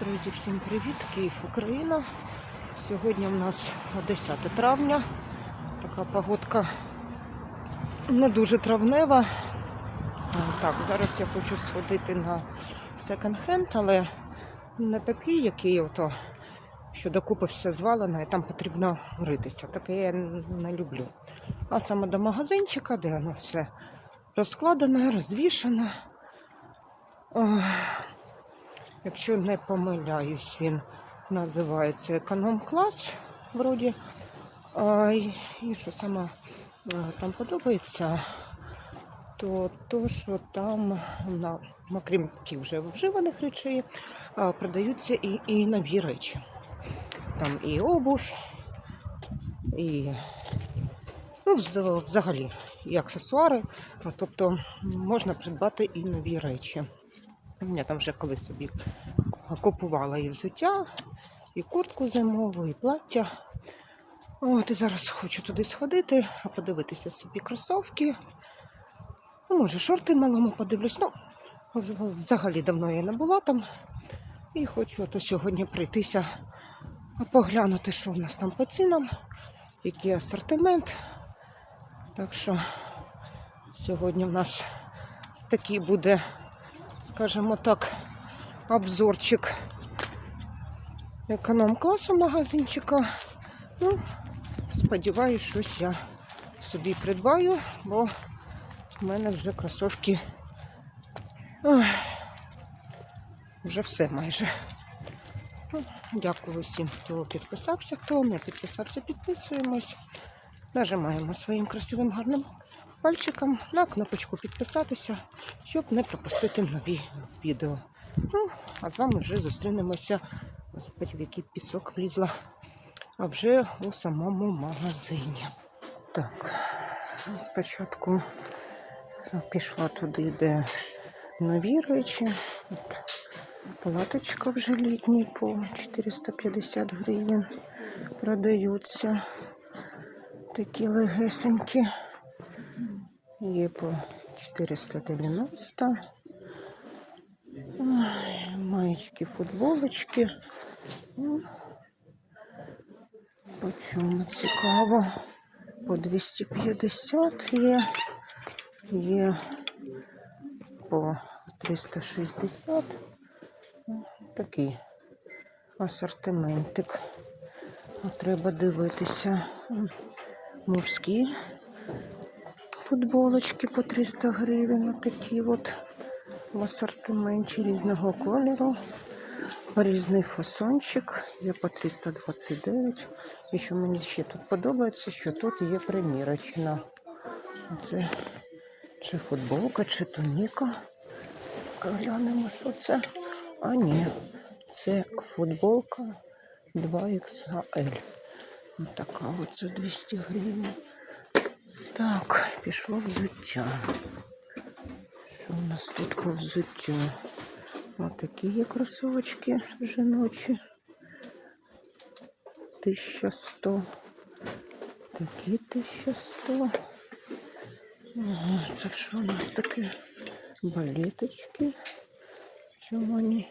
Друзі, всім привіт! Київ, Україна. Сьогодні у нас 10 травня. Така погодка не дуже травнева. Так, зараз я хочу сходити на секонд-хенд, але не такий, який ото, що докупи все звалено, і там потрібно ритися. Таке я не люблю. А саме до магазинчика, де воно все розкладене, розвішане. Якщо не помиляюсь, він називається економ-клас, вроді. А, і, що саме там подобається, то то, що там, на, окрім таких вже вживаних речей, продаються і, і нові речі. Там і обувь, і ну, взагалі і аксесуари. Тобто можна придбати і нові речі. Я там вже колись собі купувала і взуття, і куртку зимову, і плаття. От і зараз хочу туди сходити, подивитися собі кросовки. Ну, може, шорти малому подивлюсь. Ну, взагалі давно я не була там. І хочу ото сьогодні прийтися поглянути, що в нас там по цінам, який асортимент. Так що сьогодні в нас такий буде скажімо так, обзорчик економ-класу магазинчика. Ну, сподіваюсь, щось я собі придбаю, бо в мене вже кросовки ой, вже все майже. Ну, Дякую всім, хто підписався, хто не підписався, підписуємось. Нажимаємо своїм красивим гарним пальчиком на кнопочку підписатися, щоб не пропустити нові відео. Ну, а з вами вже зустрінемося. Господи, в який пісок влізла. А вже у самому магазині. Так, спочатку пішла туди, де нові речі. От, палаточка вже літній по 450 гривень продаються. Такі легесенькі. Є по 490. Ой, маєчки, футболочки. Ну, По чому цікаво? По 250 є. Є по 360. Ну, Такий асортиментик. А треба дивитися. М, Мужські футболочки по 300 гривень. Такі от в асортименті різного кольору. Різний фасончик. Є по 329. І що мені ще тут подобається, що тут є примірочна. Це чи футболка, чи туніка. Глянемо, що це. А ні, це футболка 2XL. Ось така за 200 гривень. Так, пішло взуття. Що у нас тут по взуттю? Ось такі є кросовочки жіночі. 1100. Такі 1100. Ага, це що у нас таке? Балеточки. Чому вони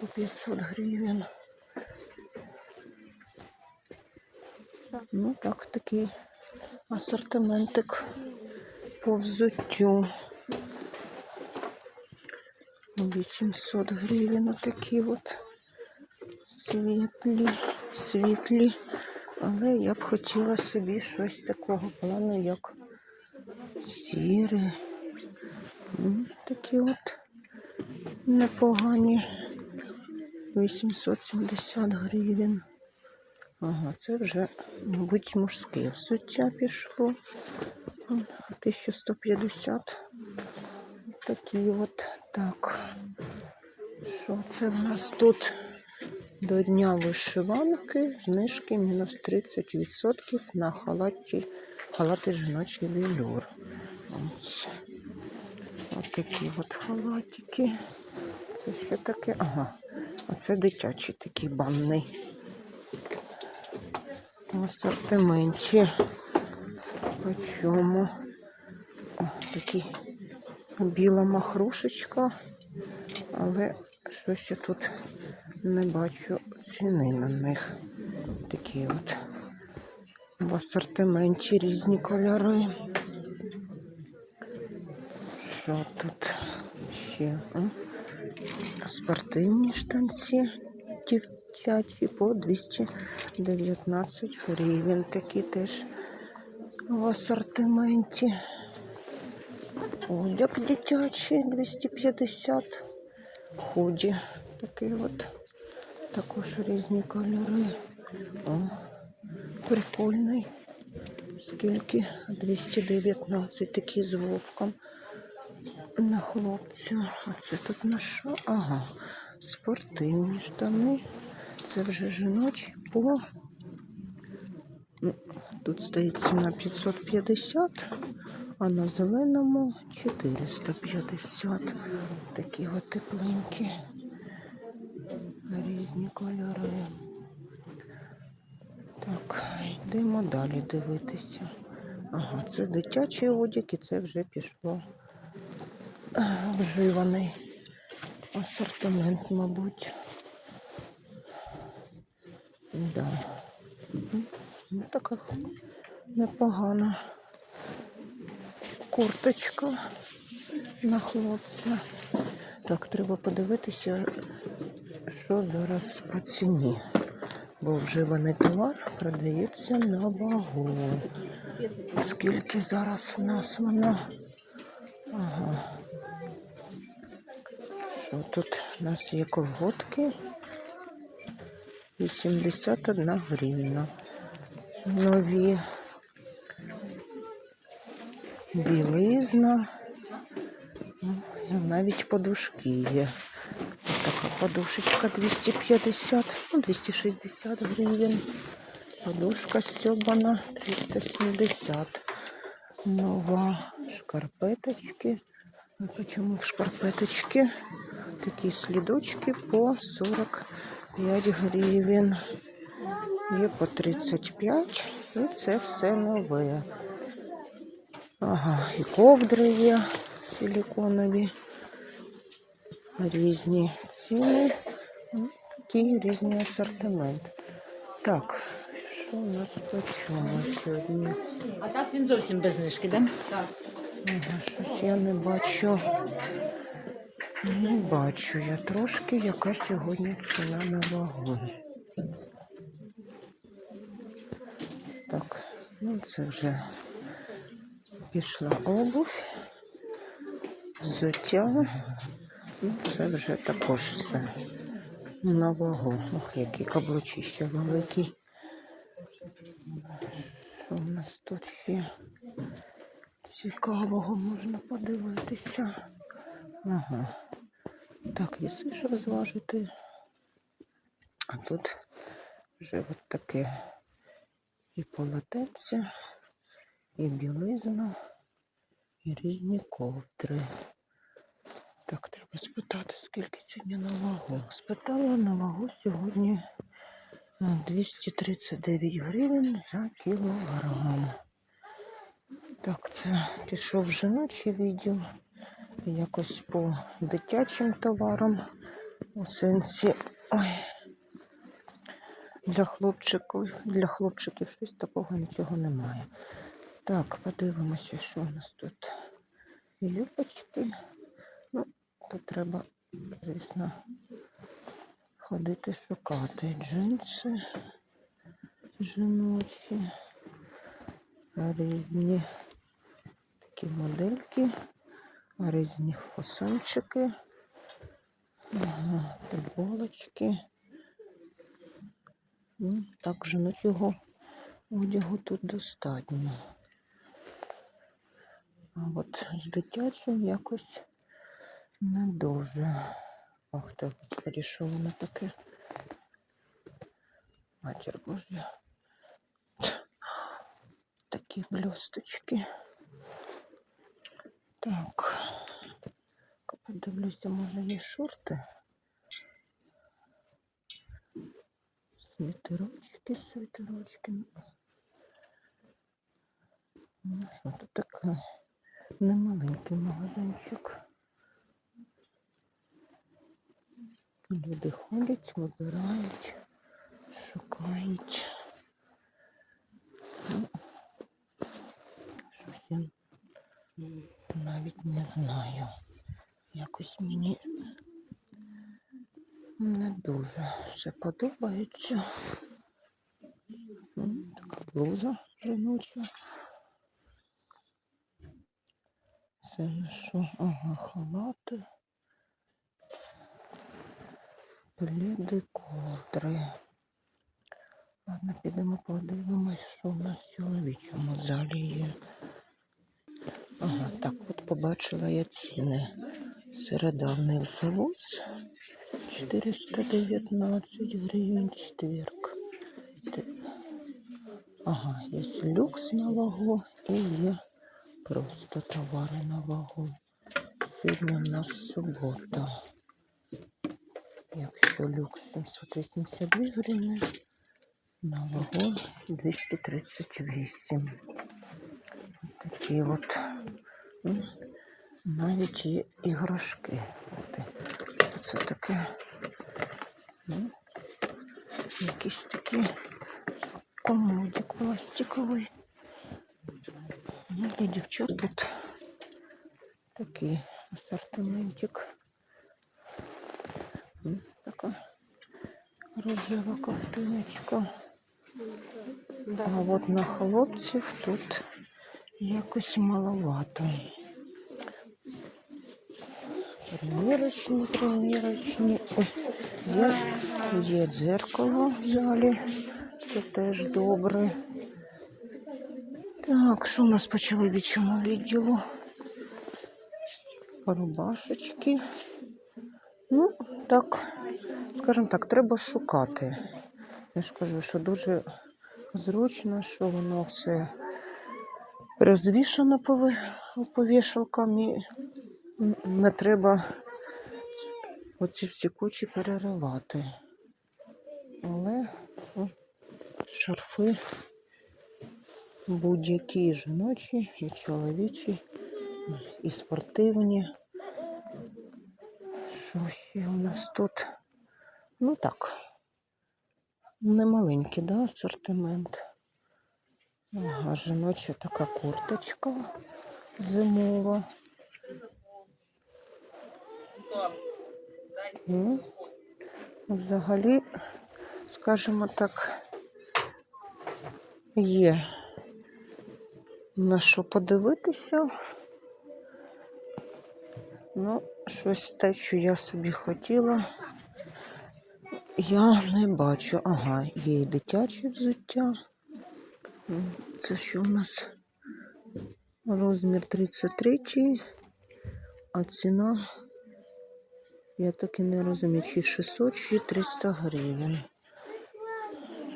по 500 гривень? Ну так, такий асортиментик по взуттю. 800 гривень отакі от світлі, світлі. Але я б хотіла собі щось такого плану, як сіре. Такі от непогані. 870 гривень. Ага, це вже, мабуть, мужське взуття пішло. М, 1150. Такі от так. Що це в нас тут? До дня вишиванки знижки мінус 30% на халаті, халати жіночий велюр. Ось. Ось такі от халатики. Це що таке? Ага. А це дитячий такий банний. В асортименті. По чому? О, біла махрушечка, але щось я тут не бачу ціни на них. Такі от в асортименті різні кольори. Що тут ще? Спортивні штанці дівчачі по 219 гривень. Такі теж в асортименті. Одяг дитячий 250. Худі. Такий от. Також різні кольори. О, прикольний. Скільки? 219 такий з вовком на хлопця. А це тут на що? Ага. Спортивні штани. Це вже жіночі по. Ну, Тут стоїть ціна 550, а на зеленому 450. Такі от тепленькі. Різні кольори. Так, йдемо далі дивитися. Ага, це дитячий одяг і це вже пішло е, вживаний асортимент, мабуть. Да. Ну, така непогана курточка на хлопця. Так, треба подивитися, що зараз по ціні. Бо вживаний товар продається на вагу. Скільки зараз у нас воно? Ага. Що тут у нас є колготки? 81 гривна. Нові білизна. Навіть подушки є. Така подушечка 250, ну 260 гривень. Подушка стебана 370. Нова шкарпеточки. Почему в шкарпеточки? Такі слідочки по 45 гривень. Є по 35. І це все нове. Ага, і ковдри є силіконові. Різні ціни. Ну, Такий різний асортимент. Так, що у нас по чому сьогодні? А так він зовсім без знижки, так? Так. Ага, щось я не бачу. Не бачу я трошки, яка сьогодні ціна на вагу. Так, ну це вже пішла обувь, взуття. Ну, це вже також все на вагу. Ох, які каблучища великі. Що у нас тут ще? Цікавого можна подивитися. Ага. Так, віси ж розважити. А тут вже от таке і полотенце, і білизна, і різні ковдри. Так, треба спитати, скільки сьогодні на вагу. Спитала на вагу сьогодні е, 239 гривень за кілограм. Так, це пішов жіночий відділ. Якось по дитячим товарам. У сенсі ой, для хлопчиків, для хлопчиків щось такого нічого немає. Так, подивимося, що у нас тут. Юбочки. Ну, тут треба, звісно, ходити шукати. Джинси жіночі, різні такі модельки, різні фасончики, ага, футболочки. Ну, так, жіночого одягу тут достатньо. А от з дитячим якось не дуже. Ах господи, що воно таке? Матір Божа. Такі блісточки. Так. Подивлюся, може є шорти. Світерочки, світерочки. Ну що, тут таке немаленький магазинчик. Люди ходять, вибирають, шукають. Ну, щось я навіть не знаю. Якось мені не дуже все подобається. Така блуза жіноча. Це на що? Ага, халати. Пліди ковдри. Ладно, підемо подивимось, що в нас в чоловічому залі є. Ага, так от побачила я ціни. Середа завоз 419 гривень четверг. Ага, є люкс на вагу і є просто товари на вагу. Сьогодні у нас субота. Якщо люкс 782 гривні, на вагу 238. Такі от. Навіть є іграшки. От і- Це таке. Якийсь такий комодик пластиковий. Ну, для дівчат тут такий асортиментик. Така рожева ковтиночка. А от на хлопців тут якось маловато. Примірочні, примірочні. Є, є дзеркало в залі. Це теж добре. Так, що у нас по чоловічому відділу? Рубашечки. Ну, так, скажімо так, треба шукати. Я ж кажу, що дуже зручно, що воно все розвішано по, вішалкам і не треба оці всі кучі переривати. Але о, шарфи будь-які жіночі, і чоловічі, і спортивні. Що ще у нас тут? Ну так. Немаленький, да, асортимент. Ага, жіноча така курточка зимова. Ну, взагалі, скажімо так, є на що подивитися. Ну, щось те, що я собі хотіла, я не бачу. Ага, є і дитяче взуття. Це що у нас? Розмір 33, а ціна, я так і не розумію, чи 600, чи 300 гривень.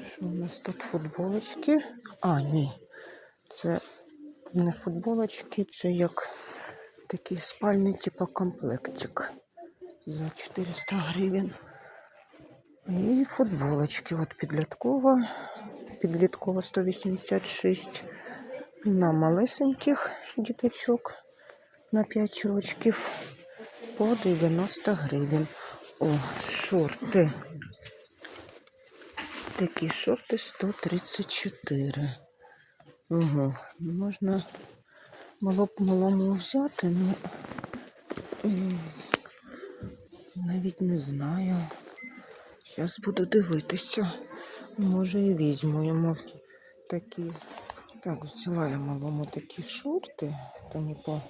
Що у нас тут футболочки? А, ні. Це не футболочки, це як такий спальний типу комплектик за 400 гривень. І футболочки. От підліткова. Підліткова 186 на малесеньких діточок на 5 рочків по 90 гривень. О, шорти. Такі шорти 134. Угу. Можна було б малому взяти, ну навіть не знаю. Зараз буду дивитися. Може і візьму йому такі. Так, взяла я малому такі шорти, то не по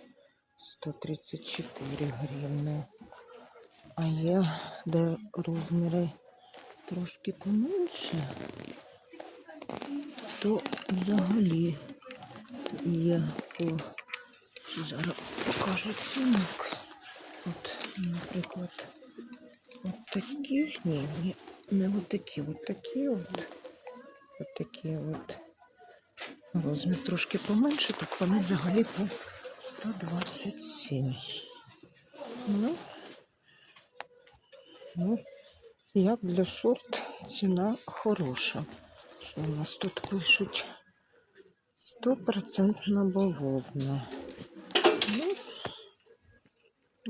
134 гривни. А є де розміри трошки поменше, то взагалі є по зараз покажу цінник. От, наприклад, от такі, ні, ні, не от такі, от такі от, такі от. Розмір трошки поменше, так вони взагалі по 127. Ну, ну, як для шорт ціна хороша. Що у нас тут пишуть? Стопроцентна бавовна. Ну,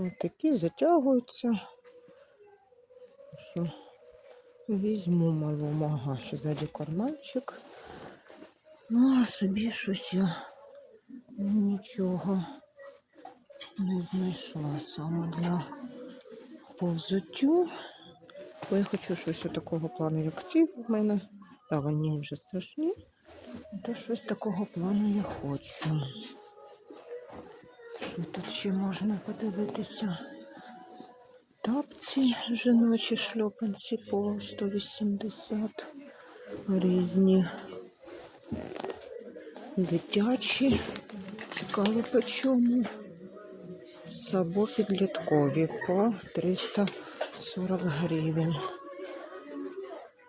ось такі затягуються. хочу. Візьму малому, ага, ще ззаді карманчик. Ну, а собі щось я нічого не знайшла саме для повзуттю. Бо я хочу щось такого плану, як ці в мене. Та вони вже страшні. Та щось такого плану я хочу. Що тут ще можна подивитися? Тапці жіночі шльопанці по 180 різні. Дитячі. Цікаво по чому. Сабо підліткові по 340 гривень.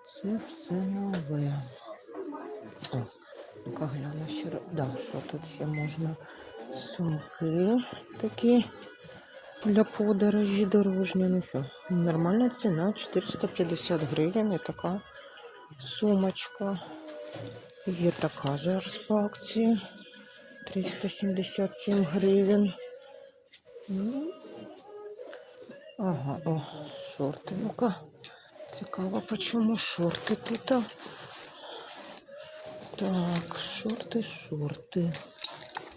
Це все нове. Ну-ка гляну ще. Да, що тут ще можна? Сумки такі для подорожі дорожні. Ну що, нормальна ціна 450 гривень. І така сумочка. Є така зараз по акції. 377 гривень. Ну, Ага, о, шорти. Ну-ка. Цікаво, по чому шорти тут. Так, шорти, шорти.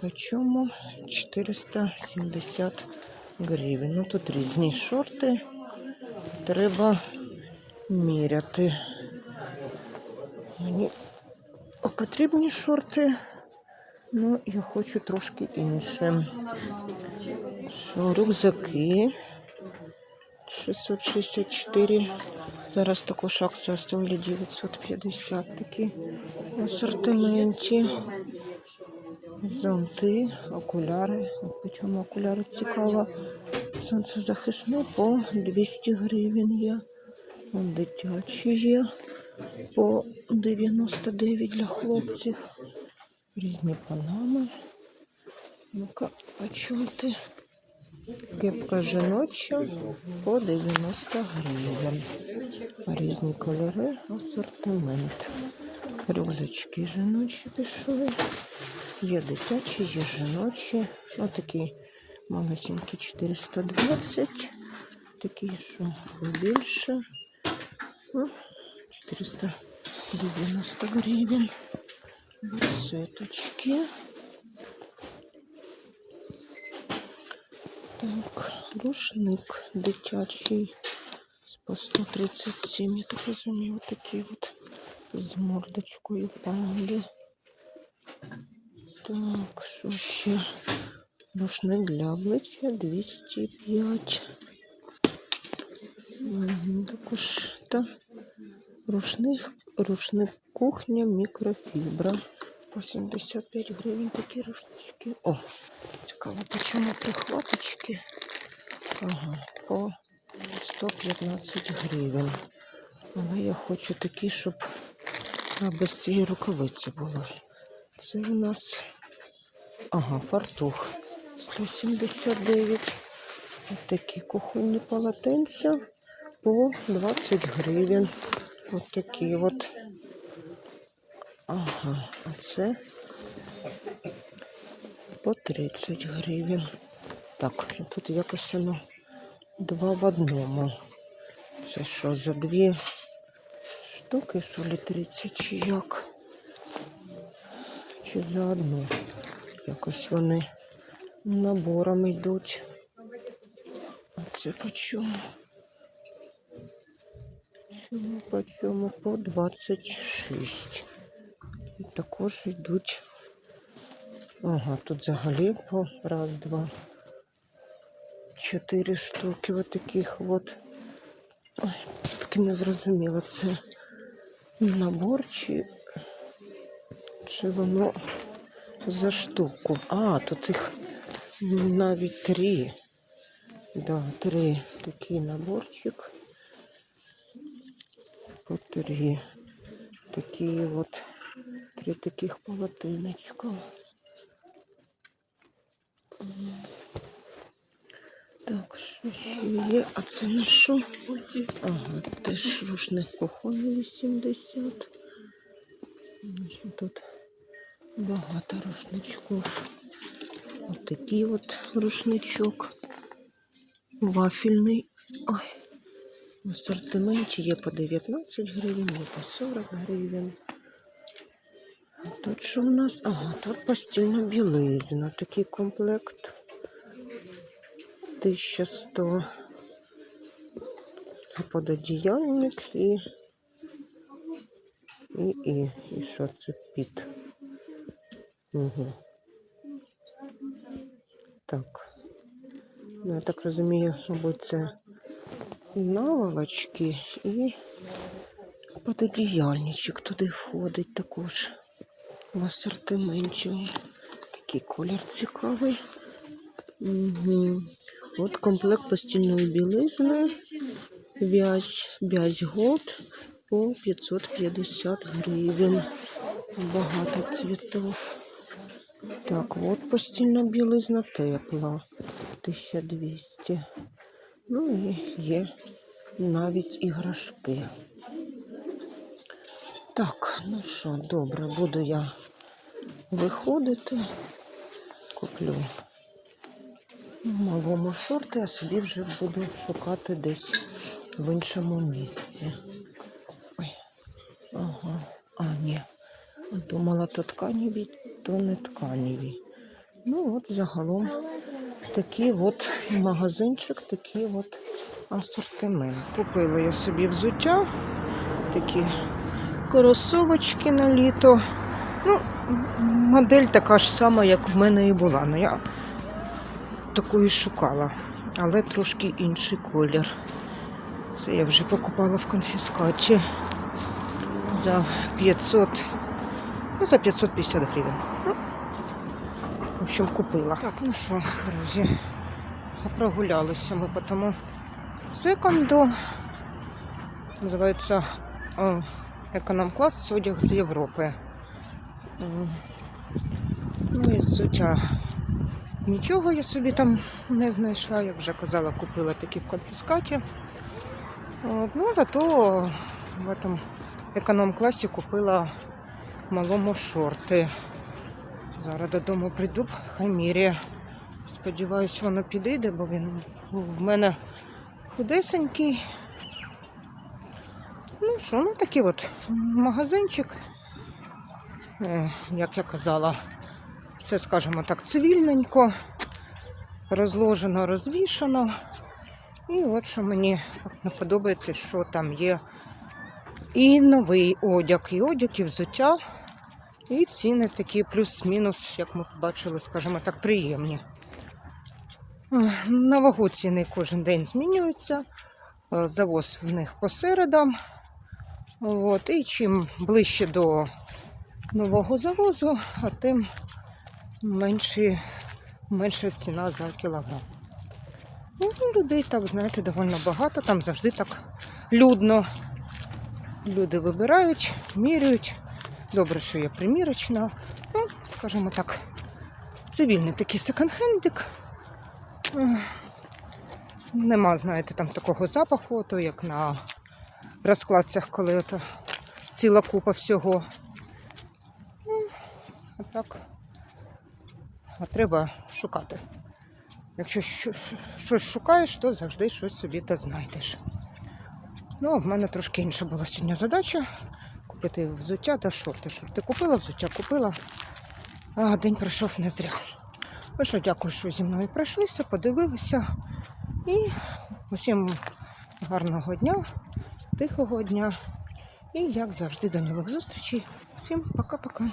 По чому? 470 гривень. Ну тут різні шорти. Треба міряти. Мені потрібні шорти. Ну, я хочу трошки інше. Що, рюкзаки 664. Зараз також акція стоїть 950 такі в асортименті. Зонти, окуляри. От Почому окуляри цікаво. Сонцезахисний по 200 гривень є. От Дитячі є по 99 для хлопців. Різні панами. Ну-ка, почем ти? Кепка жіноча по 90 гривень. Різні кольори, асортимент. Рюкзачки жіночі пішли. Є дитячі, є жіночі. Отакі малесенькі 420. Такі, що побільше. Ну, 490 гривень. Сеточки. Так, рушник дитячий по 137, я так розумію, такий от з мордочкою панди. Так, що ще? Рушник для обличчя 205. Мгм, Також та рушник, рушник кухня мікрофібра. По 75 гривень такі рушнички. О, цікаво, по чому прихваточки? Ага, по 115 гривень. Але я хочу такі, щоб без цієї рукавиці було. Це у нас ага, фартух 179. Ось такі кухонні полотенця по 20 гривень. Ось такі от. Ага, а це по 30 гривень. Так, ну тут якось воно два в одному. Це що, за дві штуки, що ли 30 чи як? Чи за одну? Якось вони набором йдуть. А це по чому? Чому по чому? По 26. І також йдуть. Ага, тут взагалі по раз, два, чотири штуки от таких от. Ой, таки не зрозуміло, це набор чи, чи воно за штуку. А, тут їх навіть три. Да, три такий наборчик. По три. Такі от три таких полотенечка. М. Так, що ще є? А це на що? Ага, теж рушник кухонний 80. Ну, що Тут багато рушничків. Ось такий от рушничок. Вафельний. Ой, В асортименті є по 19 гривень, є по 40 гривень. А Тут що в нас? Ага, тут постільна білизна. Такий комплект. 1100. Пододіяльник і. І, і, і що це під? Угу. Так. Ну, я так розумію, мабуть, це наволочки і пододіяльничок туди входить також в асортименті. Такий колір цікавий. Угу. От комплект постільної білизни. Вязь, вязь голд по 550 гривень. Багато цвітів. Так, от постільна білизна тепла. 1200. Ну і є навіть іграшки. Так, ну що, добре, буду я виходити. Куплю малому шорти, а собі вже буду шукати десь в іншому місці. Ой, ага, а, ні. Думала, то тканеві, то не тканеві. Ну, от загалом такий от магазинчик, такий от асортимент. Купила я собі взуття, такі кросовочки на літо. Ну, модель така ж сама, як в мене і була. Ну, я такої шукала, але трошки інший колір. Це я вже покупала в конфіскаті за 500, ну, за 550 гривень. Ну, в общем, купила. Так, ну що, друзі, прогулялися ми по тому секунду. Називається економ-клас одяг з Європи. Ну і взуття Нічого я собі там не знайшла, як вже казала, купила такі в конфіскаті. От, ну, зато в этом економ-класі купила малому шорти. Зараз додому прийду, хай міряє. Сподіваюсь, воно підійде, бо він в мене худесенький. Ну що, ну такий от магазинчик, Е, як я казала, все, скажімо так, цивільненько, розложено, розвішано. І от що мені не подобається, що там є і новий одяг, і одяг, і взуття. І ціни такі плюс-мінус, як ми побачили, скажімо так, приємні. На вагу ціни кожен день змінюються. Е, Завоз в них по середам. От, і чим ближче до нового завозу, а тим менші, менша ціна за кілограм. Ну, людей так, знаєте, доволі багато, там завжди так людно. Люди вибирають, міряють. Добре, що є примірочна. Ну, скажімо так, цивільний такий секонд-хендик. Нема, знаєте, там такого запаху, то як на розкладцях, коли ото ціла купа всього. Ну, а так. А треба шукати. Якщо щось шукаєш, то завжди щось собі та знайдеш. Ну, в мене трошки інша була сьогодні задача. Купити взуття та шорти. Шорти купила, взуття купила. А день пройшов не зря. Ну що, дякую, що зі мною пройшлися, подивилися. І усім гарного дня, тихого дня. І як завжди, до нових зустрічей. Всім пока-пока.